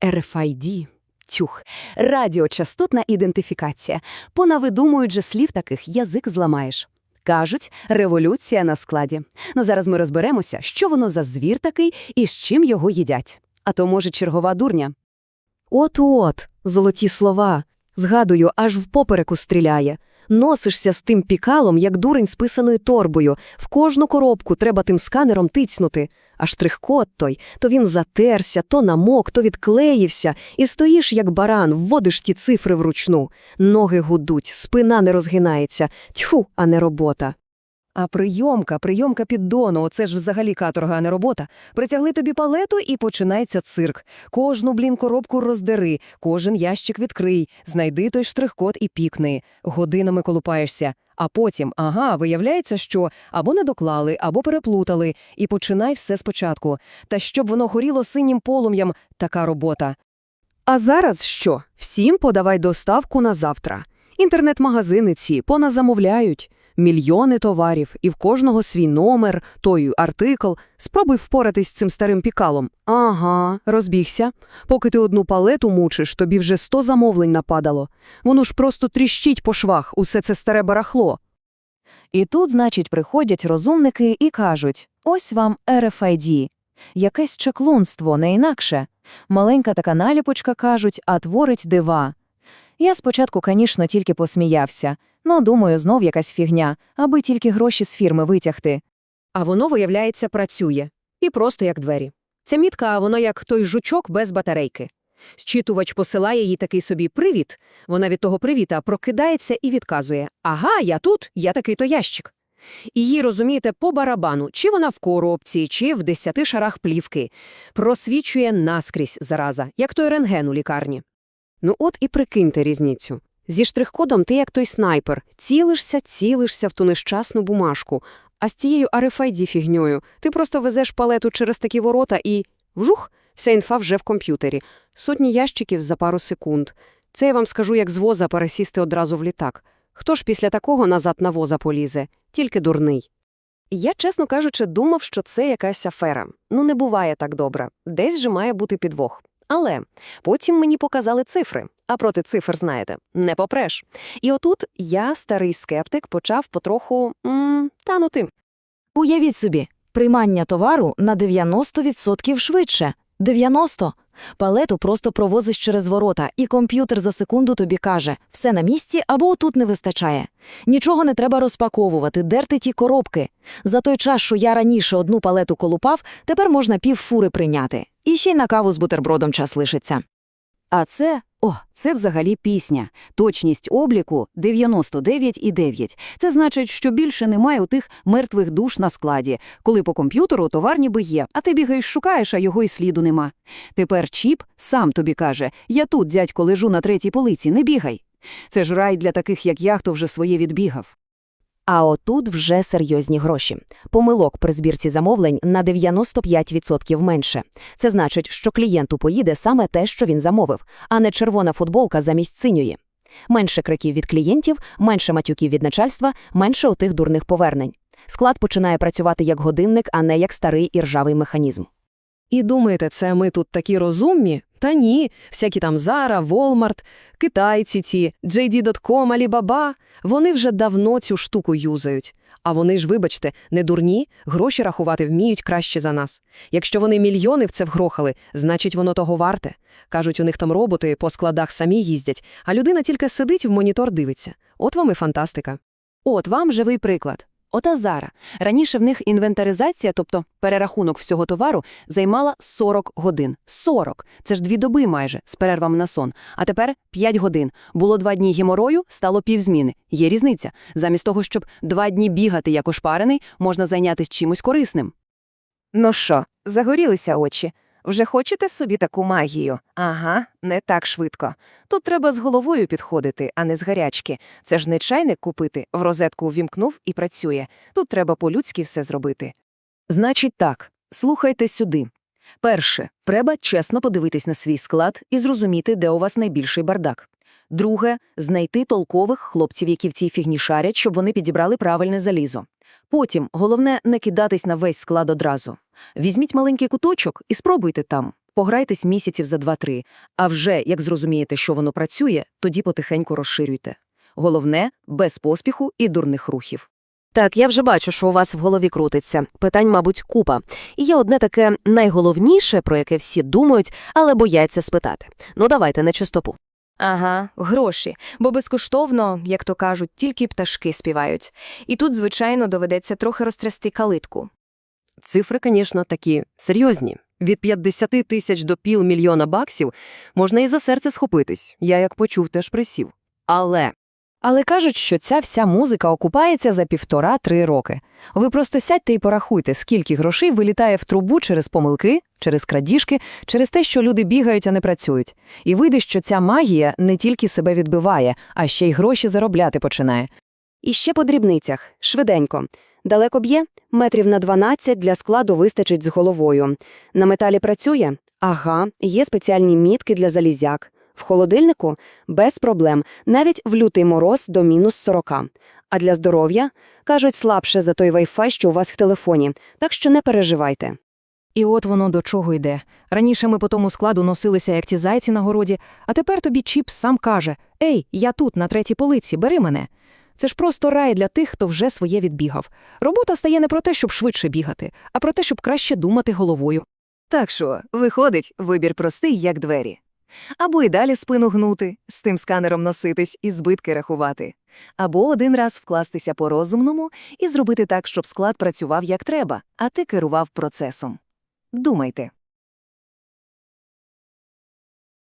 RFID. Тюх, радіочастотна ідентифікація. Понавидумують же слів таких язик зламаєш. Кажуть, революція на складі. Ну зараз ми розберемося, що воно за звір такий і з чим його їдять. А то, може, чергова дурня. От-от, золоті слова. Згадую, аж в попереку стріляє. Носишся з тим пікалом, як дурень з писаною торбою. В кожну коробку треба тим сканером тицнути. А штрих-код той, то він затерся, то намок, то відклеївся. І стоїш, як баран, вводиш ті цифри вручну. Ноги гудуть, спина не розгинається. Тьфу, а не робота. А прийомка, прийомка піддону, оце ж взагалі каторга, а не робота. Притягли тобі палету і починається цирк. Кожну, блін, коробку роздери, кожен ящик відкрий, знайди той штрих-код і пікни. Годинами колупаєшся. А потім, ага, виявляється, що або не доклали, або переплутали, і починай все спочатку. Та щоб воно горіло синім полум'ям, така робота. А зараз що? Всім подавай доставку на завтра. Інтернет-магазини ці поназамовляють. Мільйони товарів, і в кожного свій номер, той артикл. Спробуй впоратись з цим старим пікалом. Ага, розбігся. Поки ти одну палету мучиш, тобі вже сто замовлень нападало. Воно ж просто тріщить по швах, усе це старе барахло. І тут, значить, приходять розумники і кажуть: ось вам RFID. Якесь чаклунство, не інакше. Маленька така наліпочка, кажуть, а творить дива. Я спочатку, звісно, тільки посміявся. Ну, думаю, знов якась фігня, аби тільки гроші з фірми витягти. А воно, виявляється, працює. І просто як двері. Ця мітка, а воно як той жучок без батарейки. Зчитувач посилає їй такий собі привіт. Вона від того привіта прокидається і відказує «Ага, я тут, я такий-то ящик». І їй, розумієте, по барабану, чи вона в коробці, чи в десяти шарах плівки. Просвічує наскрізь зараза, як той рентген у лікарні. Ну от і прикиньте різницю. Зі штрих-кодом ти як той снайпер, цілишся, цілишся в ту нещасну бумажку, а з цією RFID-фігньою ти просто везеш палету через такі ворота і вжух, вся інфа вже в комп'ютері. Сотні ящиків за пару секунд. Це я вам скажу, як з воза пересісти одразу в літак. Хто ж після такого назад на воза полізе? Тільки дурний. Я, чесно кажучи, думав, що це якась афера. Ну, не буває так добре. Десь же має бути підвох. Але потім мені показали цифри. А проти цифр, знаєте, не попреш. І отут я, старий скептик, почав потроху м танути. Уявіть собі, приймання товару на 90% швидше. 90. Палету просто провозиш через ворота, і комп'ютер за секунду тобі каже, все на місці або отут не вистачає. Нічого не треба розпаковувати, дерти ті коробки. За той час, що я раніше одну палету колупав, тепер можна пів фури прийняти. І ще й на каву з бутербродом час лишиться. А це, о, це взагалі пісня. Точність обліку 99,9. Це значить, що більше немає у тих мертвих душ на складі, коли по комп'ютеру товар ніби є, а ти бігаєш шукаєш, а його і сліду нема. Тепер чіп сам тобі каже, я тут, дядько, лежу на третій полиці, не бігай. Це ж рай для таких, як я, хто вже своє відбігав. А отут вже серйозні гроші. Помилок при збірці замовлень на 95% менше. Це значить, що клієнту поїде саме те, що він замовив, а не червона футболка замість синьої. Менше криків від клієнтів, менше матюків від начальства, менше отих дурних повернень. Склад починає працювати як годинник, а не як старий і ржавий механізм. І думаєте, це ми тут такі розумні? Та ні, всякі там Zara, Walmart, китайці ці, JD.com, Alibaba, вони вже давно цю штуку юзають. А вони ж, вибачте, не дурні, гроші рахувати вміють краще за нас. Якщо вони мільйони в це вгрохали, значить воно того варте. Кажуть, у них там роботи по складах самі їздять, а людина тільки сидить в монітор дивиться. От вам і фантастика. От вам живий приклад. Ота Зара. Раніше в них інвентаризація, тобто перерахунок всього товару, займала 40 годин. 40! Це ж дві доби майже, з перервами на сон. А тепер 5 годин. Було два дні геморою, стало півзміни. Є різниця. Замість того, щоб два дні бігати як ошпарений, можна зайнятися чимось корисним. Ну що, загорілися очі? Вже хочете собі таку магію? Ага, не так швидко. Тут треба з головою підходити, а не з гарячки. Це ж не чайник купити, в розетку ввімкнув і працює. Тут треба по-людськи все зробити. Значить так, слухайте сюди. Перше, треба чесно подивитись на свій склад і зрозуміти, де у вас найбільший бардак. Друге, знайти толкових хлопців, які в цій фігні шарять, щоб вони підібрали правильне залізо. Потім, головне, не кидатись на весь склад одразу. Візьміть маленький куточок і спробуйте там. Пограйтесь місяців за 2-3, а вже, як зрозумієте, що воно працює, тоді потихеньку розширюйте. Головне – без поспіху і дурних рухів. Так, я вже бачу, що у вас в голові крутиться. Питань, мабуть, купа. І є одне таке найголовніше, про яке всі думають, але бояться спитати. Ну, давайте на чистоту. Ага, гроші. Бо безкоштовно, як то кажуть, тільки пташки співають. І тут, звичайно, доведеться трохи розтрясти калитку. Цифри, звісно, такі серйозні. Від 50 тисяч до півмільйона баксів можна і за серце схопитись. Я, як почув, теж присів. Але Але кажуть, що ця вся музика окупається за півтора-три роки. Ви просто сядьте і порахуйте, скільки грошей вилітає в трубу через помилки, через крадіжки, через те, що люди бігають, а не працюють. І вийде, що ця магія не тільки себе відбиває, а ще й гроші заробляти починає. І ще по дрібницях, швиденько. Далеко б'є? Метрів на 12 для складу вистачить з головою. На металі працює? Ага, є спеціальні мітки для залізяк. В холодильнику? Без проблем, навіть в лютий мороз до мінус 40. А для здоров'я? Кажуть, слабше за той вайфай, що у вас в телефоні, так що не переживайте. І от воно до чого йде. Раніше ми по тому складу носилися, як ті зайці на городі, а тепер тобі Чіп сам каже «Ей, я тут, на третій полиці, бери мене». Це ж просто рай для тих, хто вже своє відбігав. Робота стає не про те, щоб швидше бігати, а про те, щоб краще думати головою. Так що, виходить, вибір простий, як двері. Або й далі спину гнути, з тим сканером носитись і збитки рахувати. Або один раз вкластися по-розумному і зробити так, щоб склад працював як треба, а ти керував процесом. Думайте.